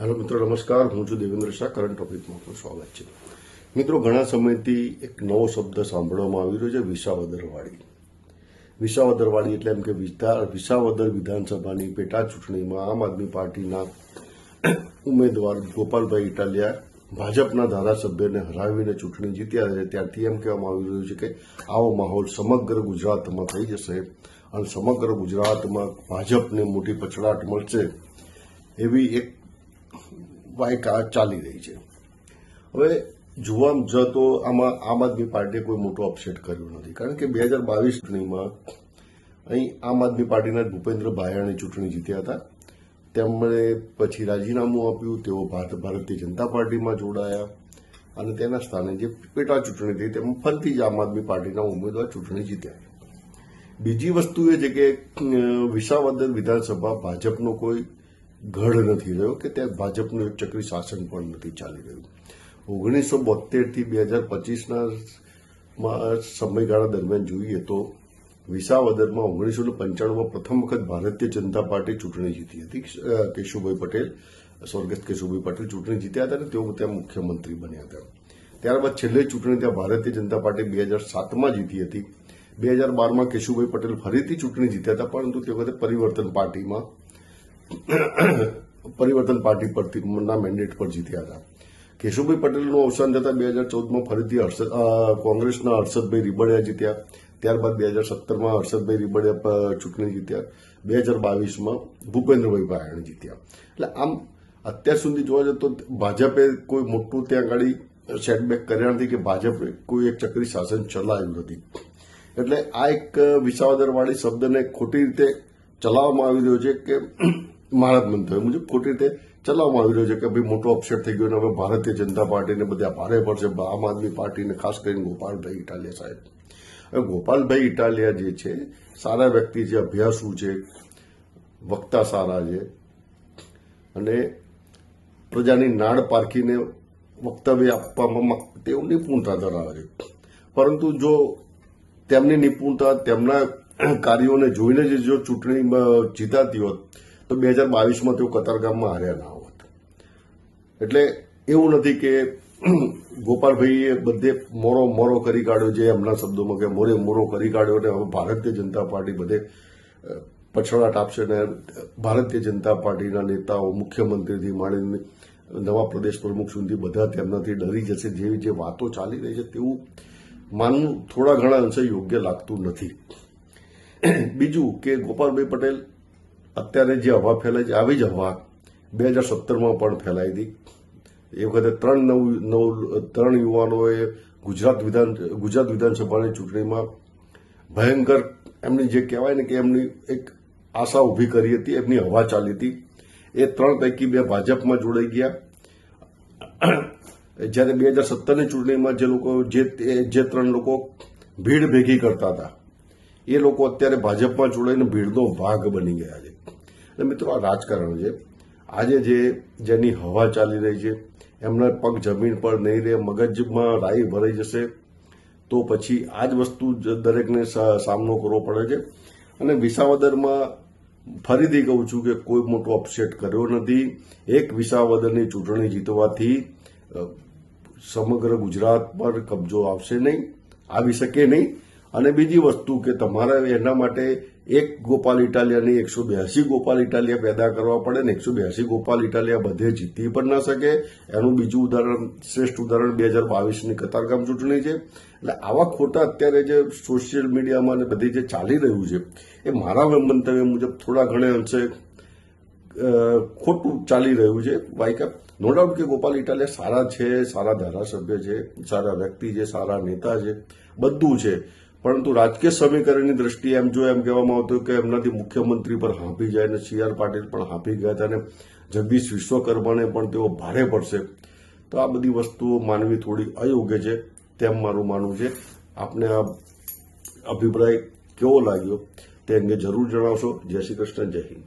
Hello મિત્રો, નમસ્કાર. હું છું દેવેન્દ્ર શાહ. કરંટ ટોપિકમાં આપનું સ્વાગત છે. મિત્રો, ઘણા સમયથી એક નવો શબ્દ સાંભળવામાં આવી રહ્યો છે વિસાવદરવાળી વિસાવદરવાળી એટલે એમ કે વિસાવદર વિધાનસભાની પેટા ચૂંટણીમાં આમ આદમી પાર્ટીના ઉમેદવાર ગોપાલભાઈ ઇટાલિયા ભાજપના ધારાસભ્યને હરાવીને ચૂંટણી જીત્યા છે ત્યારથી એમ કહેવામાં આવી રહ્યું છે કે આવો માહોલ સમગ્ર ગુજરાતમાં થઈ જશે અને સમગ્ર ગુજરાતમાં ભાજપને મોટી પછડાટ મળશે એવી એક વાયકા ચાલી રહી છે. હવે જોવા જતો આમાં આમ આદમી પાર્ટીએ કોઈ મોટો અપસેટ કર્યો નથી. કારણ કે બે હજાર બાવીસ ચૂંટણીમાં અહીં આમ આદમી પાર્ટીના ભૂપેન્દ્ર ભાયાણી ચૂંટણી જીત્યા હતા. તેમણે પછી રાજીનામું આપ્યું, તેઓ ભારત, ભારતીય જનતા પાર્ટીમાં જોડાયા અને તેના સ્થાને જે પેટા ચૂંટણી થઈ તેમાં ફરીથી જ આમ આદમી પાર્ટીના ઉમેદવાર ચૂંટણી જીત્યા. બીજી વસ્તુ એ છે કે વિસાવદર વિધાનસભા ભાજપનો કોઈ ગઢ નથી રહ્યો કે ત્યાં ભાજપનું એક ચક્રી શાસન પણ નથી ચાલી રહ્યું. ઓગણીસો બોતેરથી બે હજાર પચીસના સમયગાળા દરમિયાન જોઈએ તો વિસાવદરમાં ઓગણીસો પંચાણુંમાં પ્રથમ વખત ભારતીય જનતા પાર્ટી ચૂંટણી જીતી હતી. કેશુભાઈ પટેલ, સ્વર્ગસ્થ કેશુભાઈ પટેલ ચૂંટણી જીત્યા હતા અને તેઓ ત્યાં મુખ્યમંત્રી બન્યા હતા. ત્યારબાદ છેલ્લી ચૂંટણી ત્યાં ભારતીય જનતા પાર્ટી બે હજાર સાતમાં જીતી હતી. બે હજાર બારમાં કેશુભાઈ પટેલ ફરીથી ચૂંટણી જીત્યા હતા, પરંતુ તે વખતે પરિવર્તન પાર્ટીમાં પરિવર્તન પાર્ટી પરથી મેન્ડેટ પર જીત્યા હતા. કેશુભાઈ પટેલનું અવસાન થતાં બે હજાર ચૌદમાં ફરીથી કોંગ્રેસના હર્ષદભાઈ રીબડિયા જીત્યા. ત્યારબાદ બે હજાર સત્તરમાં હર્ષદભાઈ રીબડિયા ચૂંટણી જીત્યા. બે હજાર બાવીસમાં ભૂપેન્દ્રભાઈ ભાયાણી જીત્યા. એટલે આમ અત્યાર સુધી જોવા જતો ભાજપે કોઈ મોટું ત્યાં આગળ સેટબેક કર્યા નથી કે ભાજપે કોઈ એક ચક્રી શાસન ચલાવ્યું નથી. એટલે આ એક વિસાવદરવાળી શબ્દને ખોટી રીતે ચલાવવામાં આવી રહ્યો છે કે મારા મંતવ્ય મુજબ ખોટી રીતે ચલાવવામાં આવી રહ્યો છે કે ભાઈ મોટો અપસેટ થઈ ગયો અને હવે ભારતીય જનતા પાર્ટીને બધા ભારે પડશે. આમ આદમી પાર્ટીને ખાસ કરીને ગોપાલભાઈ ઇટાલિયા સાહેબ. હવે ગોપાલભાઈ ઇટાલિયા જે છે, સારા વ્યક્તિ છે, અભ્યાસુ છે, વક્તા સારા છે અને પ્રજાની નાડ પારખીને વક્તવ્ય આપવામાં તેઓ નિપુણતા ધરાવે છે. પરંતુ જો તેમની નિપુણતા તેમના કાર્યોને જોઈને જ જો ચૂંટણીમાં જીતાતી હોત તો બે હજાર બાવીસમાં તેઓ કતારગામમાં હાર્યા ના હોત. એટલે એવું નથી કે ગોપાલભાઈએ બધે મોરો મોરો કરી કાઢ્યો જે એમના શબ્દોમાં કે મોરે મોરો કરી કાઢ્યો અને હવે ભારતીય જનતા પાર્ટી બધે પછડાટ આપશે અને ભારતીય જનતા પાર્ટીના નેતાઓ, મુખ્યમંત્રીથી માંડીને નવા પ્રદેશ પ્રમુખ સુધી બધા તેમનાથી ડરી જશે. જેવી જે વાતો ચાલી રહી છે તેવું માનવું થોડા ઘણા અંશે યોગ્ય લાગતું નથી. બીજું કે ગોપાલભાઈ પટેલ અત્યારે જે હવા ફેલાય છે, આવી જ હવા બે હજાર સત્તરમાં પણ ફેલાઈ હતી. એ વખતે ત્રણ નવ નવ, ત્રણ યુવાનોએ ગુજરાત વિધાન, ગુજરાત વિધાનસભાની ચૂંટણીમાં ભયંકર એમની જે કહેવાય ને કે એમની એક આશા ઊભી કરી હતી, એમની હવા ચાલી હતી. એ ત્રણ પૈકી બે ભાજપમાં જોડાઈ ગયા. જ્યારે બે હજાર સત્તરની ચૂંટણીમાં જે લોકો, જે જે ત્રણ લોકો ભીડ ભેગી કરતા હતા, એ લોકો અત્યારે ભાજપમાં જોડાઈને ભીડનો ભાગ બની ગયા છે. એટલે મિત્રો, આ રાજકારણ છે. આજે જે જેની હવા ચાલી રહી છે, એમના પગ જમીન પર નહીં રહે, મગજમાં રાઈ ભરાઈ જશે, તો પછી આ જ વસ્તુ દરેકને સામનો કરવો પડે છે. અને વિસાવદરમાં ફરીથી કહું છું કે કોઈ મોટો અપસેટ કર્યો નથી. એક વિસાવદરની ચૂંટણી જીતવાથી સમગ્ર ગુજરાત પર કબજો આવશે નહીં, આવી શકે નહીં. અને બીજી વસ્તુ કે તમારે એના માટે એક ગોપાલ ઇટાલિયાની એકસો બ્યાસી ગોપાલ ઇટાલિયા પેદા કરવા પડે ને, એકસો બ્યાસી ગોપાલ ઇટાલિયા બધે જીતી પણ ના શકે. એનું બીજું ઉદાહરણ, શ્રેષ્ઠ ઉદાહરણ બે હજાર બાવીસની કતારગામ ચૂંટણી છે. એટલે આવા ખોટા અત્યારે જે સોશિયલ મીડિયામાં ને બધી જે ચાલી રહ્યું છે, એ મારા મંતવ્ય મુજબ થોડા ઘણે અંશે ખોટું ચાલી રહ્યું છે. વાયકા નો ડાઉટ કે ગોપાલ ઇટાલિયા સારા છે, સારા ધારાસભ્ય છે, સારા વ્યક્તિ છે, સારા નેતા છે, બધું છે. પરંતુ રાજકીય સમીકરણની દ્રષ્ટિએ એમ જો એમ કહેવામાં આવતું કે એમનાથી મુખ્યમંત્રી પર હાંફી જાય અને સી આર પાટીલ પણ હાંફી ગયા હતા અને જગદીશ વિશ્વકર્માને પણ તેઓ ભારે પડશે, તો આ બધી વસ્તુઓ માનવી થોડી અયોગ્ય છે તેમ મારું માનવું છે. આપને આ અભિપ્રાય કેવો લાગ્યો તે અંગે જરૂર જણાવશો. જય શ્રી કૃષ્ણ, જય હિન્દ.